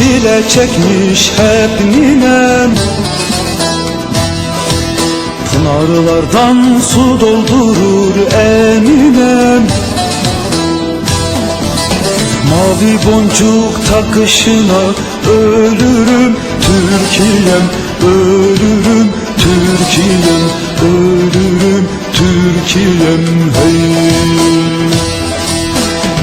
çile çekmiş hep ninem. Pınarlardan su doldurur eminem Mavi boncuk takışına ölürüm Türkiye'm ölürüm Türkiye'm ölürüm Türkiye'm hey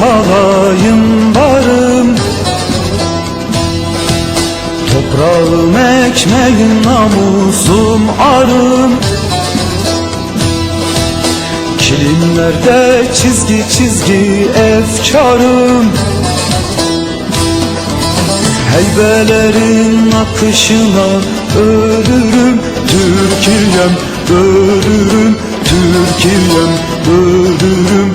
halayım varım. Toprağım ekmeğim namusum arım. Kilimlerde çizgi çizgi efkarım. Heybelerin akışına ölürüm. Türkiye'm ölürüm. Türkiye'm ölürüm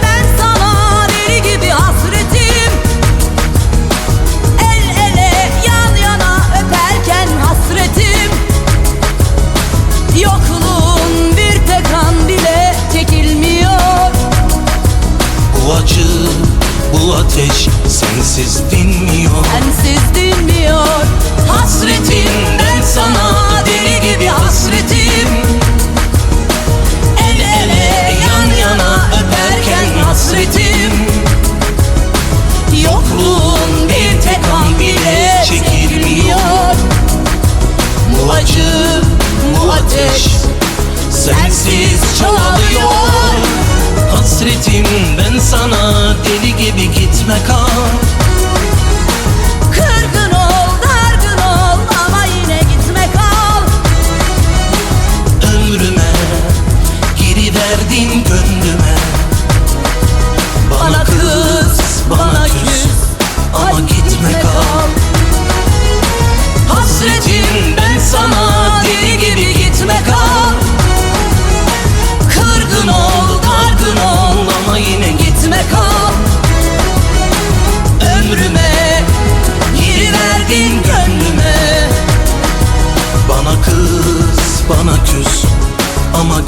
Acı bu ateş sensiz dinmiyor. Sensiz dinmiyor. Hasretim ben sana deli gibi hasretim. El ele yan yana öperken hasretim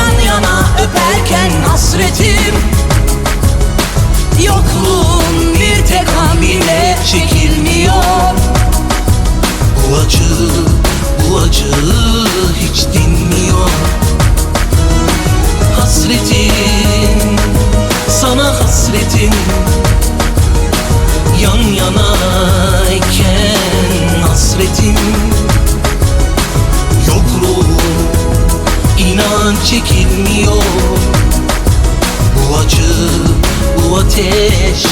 yan yana öperken hasretim. Yokluğun bir tek an bile çekilmiyor. Bu acı, bu acı hiç dinmiyor. Hasretim, sana hasretim çekilmiyor. Bu acı, bu ateş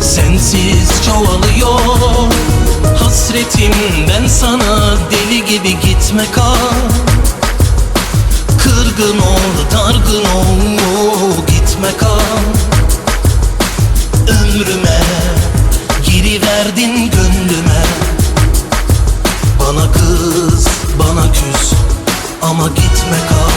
sensiz çoğalıyor. Hasretim ben sana deli gibi gitme kal. Kırgın ol, dargın ol, gitme kal. Ömrüme giriverdin gönlüme. Bana kız, bana küs ama gitme kal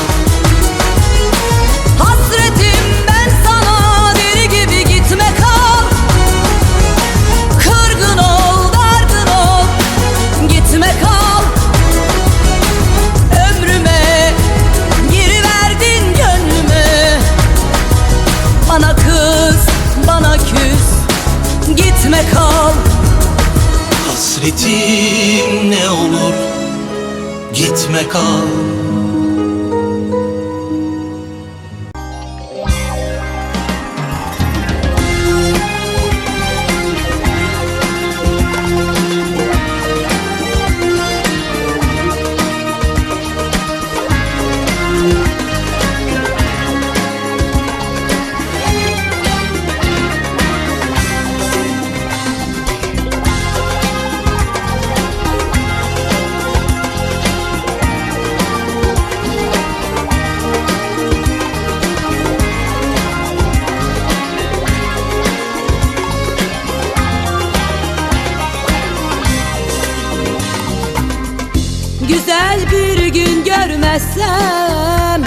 görmezsem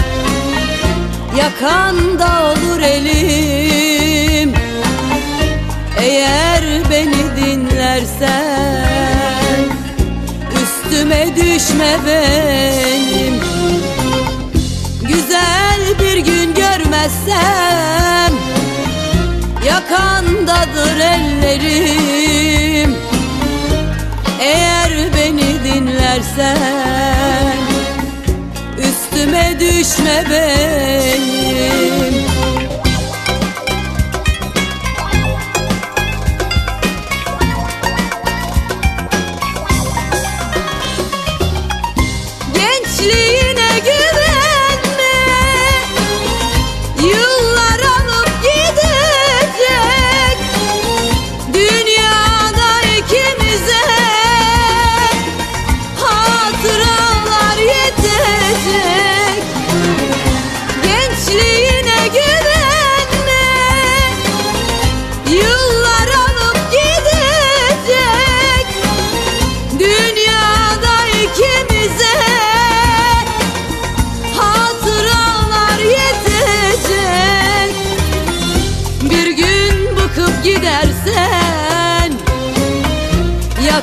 Yakanda olur elim. Eğer beni dinlersen Üstüme düşme benim. Güzel bir gün görmezsem Yakandadır ellerim. Eğer beni dinlersen Üstüme düşme benim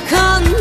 come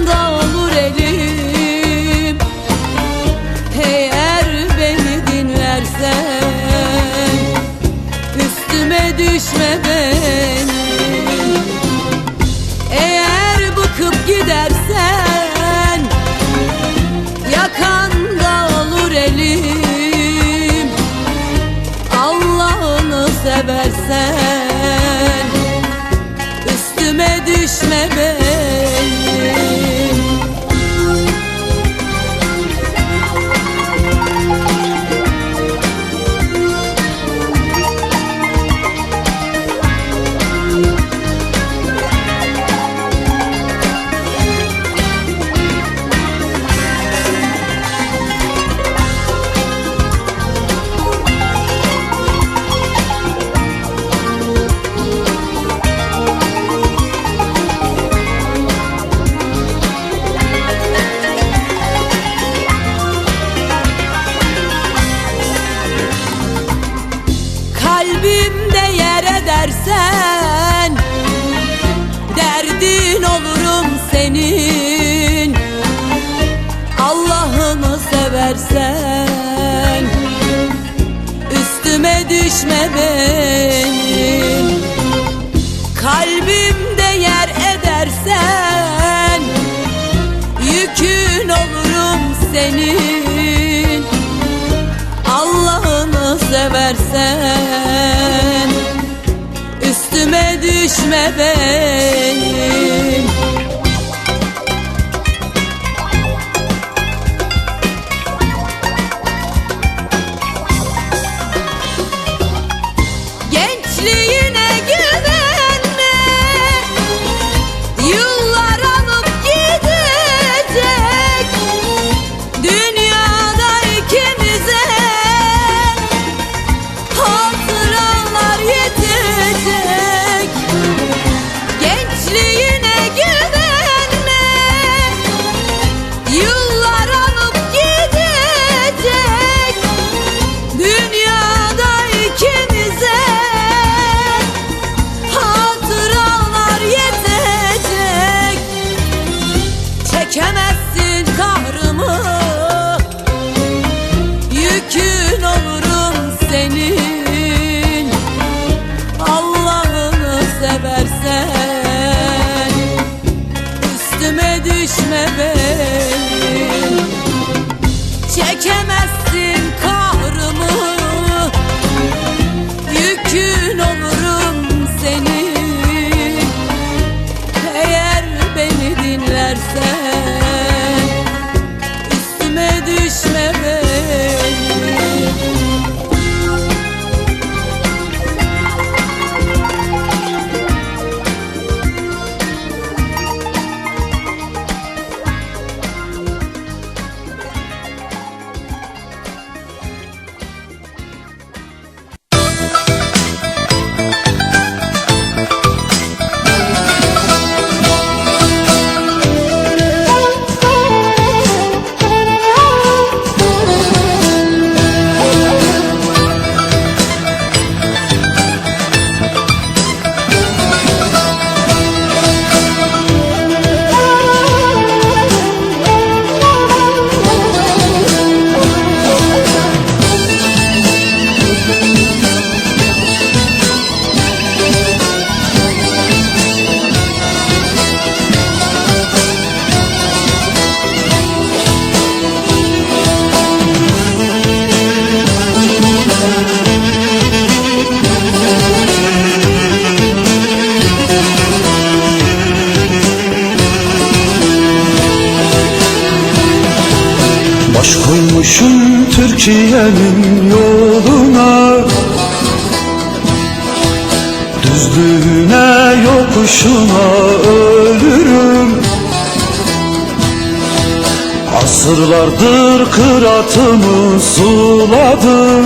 suladım.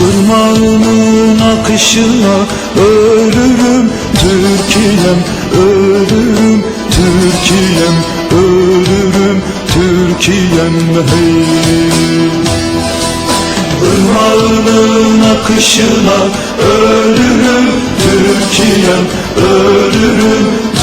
Irmağının akışına ölürüm Türkiye'm ölürüm Türkiye'm ölürüm Türkiye'm hey. Irmağının akışına ölürüm Türkiye'm ölürüm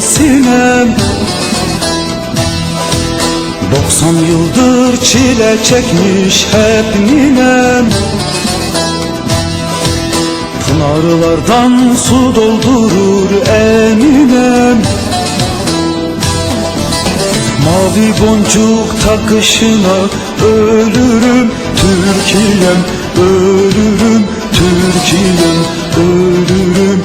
sinem. 90 yıldır çile çekmiş hep ninem. Pınarlardan su doldurur eminem Mavi boncuk takışına ölürüm Türkiye'm ölürüm Türkiye'm ölürüm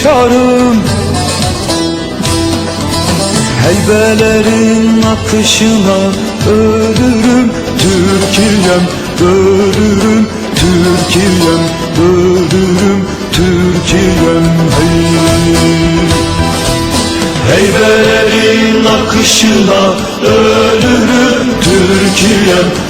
efkarım Heybelerin akışına ölürüm. Türkiye'm ölürüm. Türkiye'm ölürüm. Türkiye'm hey. Heybelerin akışına ölürüm. Türkiye'm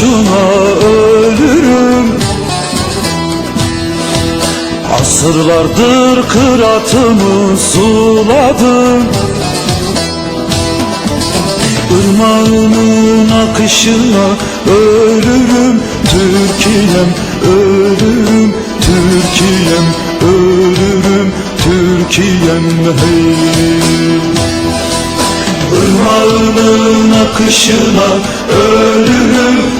yokuşuna ölürüm. Asırlardır kıratımı suladım. Irmağının akışına ölürüm. Türkiye'm ölürüm. Türkiye'm ölürüm. Türkiye'm hey. Irmağının akışına ölürüm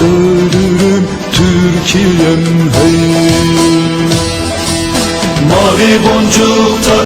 ölürüm Türkiye'm hey. Mavi boncuk tak